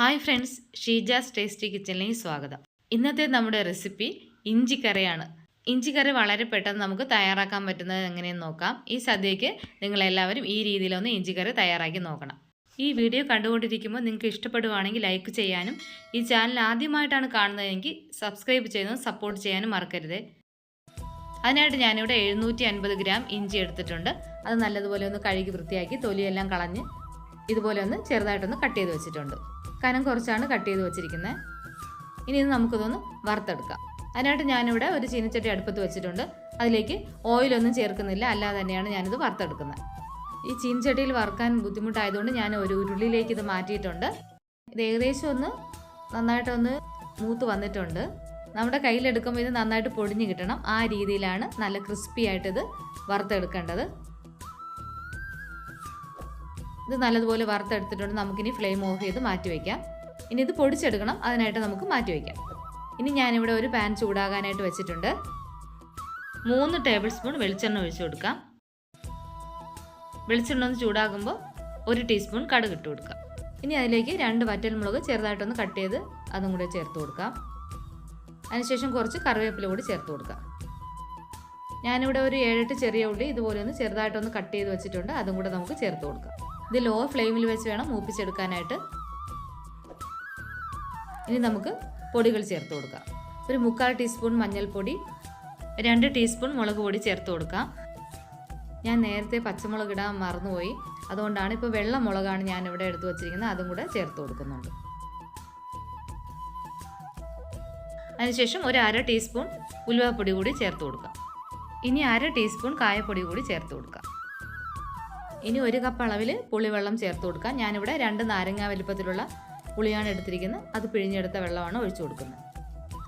Hi friends Sheeja's tasty കിച്ചണിലേക്ക് സ്വാഗതം. ഇന്നത്തെ നമ്മുടെ റെസിപ്പി ഇഞ്ചിക്കറിയാണ്. ഇഞ്ചിക്കറി വളരെ പെട്ടെന്ന് നമുക്ക് തയ്യാറാക്കാൻ പറ്റുന്നത് എങ്ങനെയെന്ന് നോക്കാം. ഈ സദ്യയ്ക്ക് നിങ്ങളെല്ലാവരും ഈ രീതിയിലൊന്ന് ഇഞ്ചിക്കറി തയ്യാറാക്കി നോക്കണം. ഈ വീഡിയോ കണ്ടുകൊണ്ടിരിക്കുമ്പോൾ നിങ്ങൾക്ക് ഇഷ്ടപ്പെടുവാണെങ്കിൽ ലൈക്ക് ചെയ്യാനും ഈ ചാനൽ ആദ്യമായിട്ടാണ് കാണുന്നതെങ്കിൽ സബ്സ്ക്രൈബ് ചെയ്യാനും സപ്പോർട്ട് ചെയ്യാനും മറക്കരുത്. അതിനായിട്ട് ഞാനിവിടെ എഴുന്നൂറ്റി അൻപത് ഗ്രാം ഇഞ്ചി എടുത്തിട്ടുണ്ട്. അത് നല്ലതുപോലെ ഒന്ന് കഴുകി വൃത്തിയാക്കി തൊലിയെല്ലാം കളഞ്ഞ് ഇതുപോലെ ഒന്ന് ചെറുതായിട്ടൊന്ന് കട്ട് ചെയ്ത് വെച്ചിട്ടുണ്ട്. കനം കുറച്ചാണ് കട്ട് ചെയ്ത് വെച്ചിരിക്കുന്നത് ഇനി ഇത് നമുക്കിതൊന്ന് വറുത്തെടുക്കാം. അതിനായിട്ട് ഞാനിവിടെ ഒരു ചീനച്ചട്ടി അടുപ്പത്ത് വെച്ചിട്ടുണ്ട്. അതിലേക്ക് ഓയിലൊന്നും ചേർക്കുന്നില്ല. അല്ലാതെ തന്നെയാണ് ഞാനിത് വറുത്തെടുക്കുന്നത് ഈ ചീനച്ചട്ടിയിൽ വറുക്കാൻ ബുദ്ധിമുട്ടായതുകൊണ്ട് ഞാൻ ഒരു ഉരുളിയിലേക്ക് ഇത് മാറ്റിയിട്ടുണ്ട്. ഇത് ഏകദേശം ഒന്ന് നന്നായിട്ടൊന്ന് മൂത്ത് വന്നിട്ടുണ്ട്. നമ്മുടെ കയ്യിലെടുക്കുമ്പോൾ ഇത് നന്നായിട്ട് പൊടിഞ്ഞ് കിട്ടണം. ആ രീതിയിലാണ് നല്ല ക്രിസ്പി ആയിട്ടിത് വറുത്തെടുക്കേണ്ടത്. ഇത് നല്ലതുപോലെ വറുത്തെടുത്തിട്ടുണ്ട്. നമുക്കിനി ഫ്ലെയിം ഓഫ് ചെയ്ത് മാറ്റി വയ്ക്കാം ഇനി ഇത് പൊടിച്ചെടുക്കണം. അതിനായിട്ട് നമുക്ക് മാറ്റി വയ്ക്കാം ഇനി ഞാനിവിടെ ഒരു പാൻ ചൂടാകാനായിട്ട് വെച്ചിട്ടുണ്ട്. മൂന്ന് ടേബിൾ സ്പൂൺ വെളിച്ചെണ്ണ ഒഴിച്ചു കൊടുക്കാം. വെളിച്ചെണ്ണ ഒന്ന് ചൂടാകുമ്പോൾ ഒരു ടീസ്പൂൺ കടുക് ഇട്ട് കൊടുക്കാം. ഇനി അതിലേക്ക് രണ്ട് വറ്റൽമുളക് ചെറുതായിട്ടൊന്ന് കട്ട് ചെയ്ത് അതും കൂടെ ചേർത്ത് കൊടുക്കാം. അതിനുശേഷം കുറച്ച് കറിവേപ്പില കൂടി ചേർത്ത് കൊടുക്കാം. ഞാനിവിടെ ഒരു ഏഴെട്ട് ചെറിയ ഉള്ളി ഇതുപോലെ ഒന്ന് ചെറുതായിട്ടൊന്ന് കട്ട് ചെയ്ത് വെച്ചിട്ടുണ്ട്. അതും കൂടെ നമുക്ക് ചേർത്ത് കൊടുക്കാം. ഇത് ലോ ഫ്ലെയിമിൽ വെച്ച് വേണം മൂപ്പിച്ചെടുക്കാനായിട്ട്. ഇനി നമുക്ക് പൊടികൾ ചേർത്ത് കൊടുക്കാം. ഒരു മുക്കാൽ ടീസ്പൂൺ മഞ്ഞൾപ്പൊടി രണ്ട് ടീസ്പൂൺ മുളക് പൊടി ചേർത്ത് കൊടുക്കാം. ഞാൻ നേരത്തെ പച്ചമുളക് ഇടാൻ മറന്നുപോയി. അതുകൊണ്ടാണ് ഇപ്പോൾ വെള്ള മുളകാണ് ഞാൻ ഇവിടെ എടുത്തു വച്ചിരിക്കുന്നത്. അതും കൂടെ ചേർത്ത് കൊടുക്കുന്നുണ്ട്. അതിനുശേഷം ഒരു അര ടീസ്പൂൺ ഉലുവപ്പൊടി കൂടി ചേർത്ത് കൊടുക്കാം. ഇനി അര ടീസ്പൂൺ കായപ്പൊടി കൂടി ചേർത്ത് കൊടുക്കാം. ഇനി ഒരു കപ്പ് അളവിൽ പുളിവെള്ളം ചേർത്ത് കൊടുക്കാം. ഞാനിവിടെ രണ്ട് നാരങ്ങ വലിപ്പത്തിലുള്ള പുളിയാണ് എടുത്തിരിക്കുന്നത്. അത് പിഴിഞ്ഞെടുത്ത വെള്ളമാണ് ഒഴിച്ചു കൊടുക്കുന്നത്.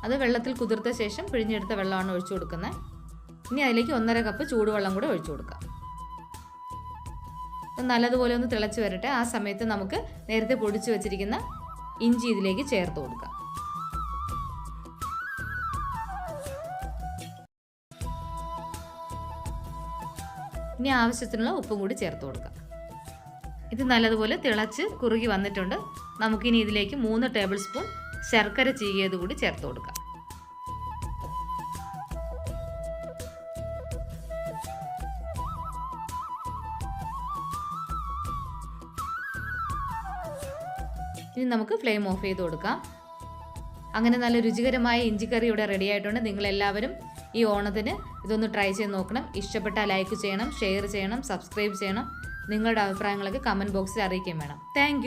അത് വെള്ളത്തിൽ കുതിർത്ത ശേഷം പിഴിഞ്ഞെടുത്ത വെള്ളമാണ് ഒഴിച്ചു കൊടുക്കുന്നത്. ഇനി അതിലേക്ക് ഒന്നര കപ്പ് ചൂടുവെള്ളം കൂടെ ഒഴിച്ചു കൊടുക്കാം. നല്ലതുപോലെ ഒന്ന് തിളച്ച് വരട്ടെ. ആ സമയത്ത് നമുക്ക് നേരത്തെ പൊടിച്ചു വെച്ചിരിക്കുന്ന ഇഞ്ചി ഇതിലേക്ക് ചേർത്ത് കൊടുക്കാം. ഇനി ആവശ്യത്തിനുള്ള ഉപ്പും കൂടി ചേർത്ത് കൊടുക്കാം. ഇത് നല്ലതുപോലെ തിളച്ച് കുറുകി വന്നിട്ടുണ്ട്. നമുക്കിനി ഇതിലേക്ക് മൂന്ന് ടേബിൾ സ്പൂൺ ശർക്കര ചീകിയത് കൂടി ചേർത്ത് കൊടുക്കാം. ഇനി നമുക്ക് ഫ്ലെയിം ഓഫ് ചെയ്ത് കൊടുക്കാം. അങ്ങനെ നല്ല രുചികരമായ ഇഞ്ചിക്കറി ഇവിടെ റെഡി ആയിട്ടുണ്ട്. നിങ്ങളെല്ലാവരും ഈ ഓണത്തിന് ഇതൊന്ന് ട്രൈ ചെയ്ത് നോക്കണം. ഇഷ്ടപ്പെട്ടാൽ ലൈക്ക് ചെയ്യണം ഷെയർ ചെയ്യണം സബ്സ്ക്രൈബ് ചെയ്യണം. നിങ്ങളുടെ അഭിപ്രായങ്ങളൊക്കെ കമന്റ് ബോക്സിൽ അറിയിക്കുകയും വേണം. താങ്ക്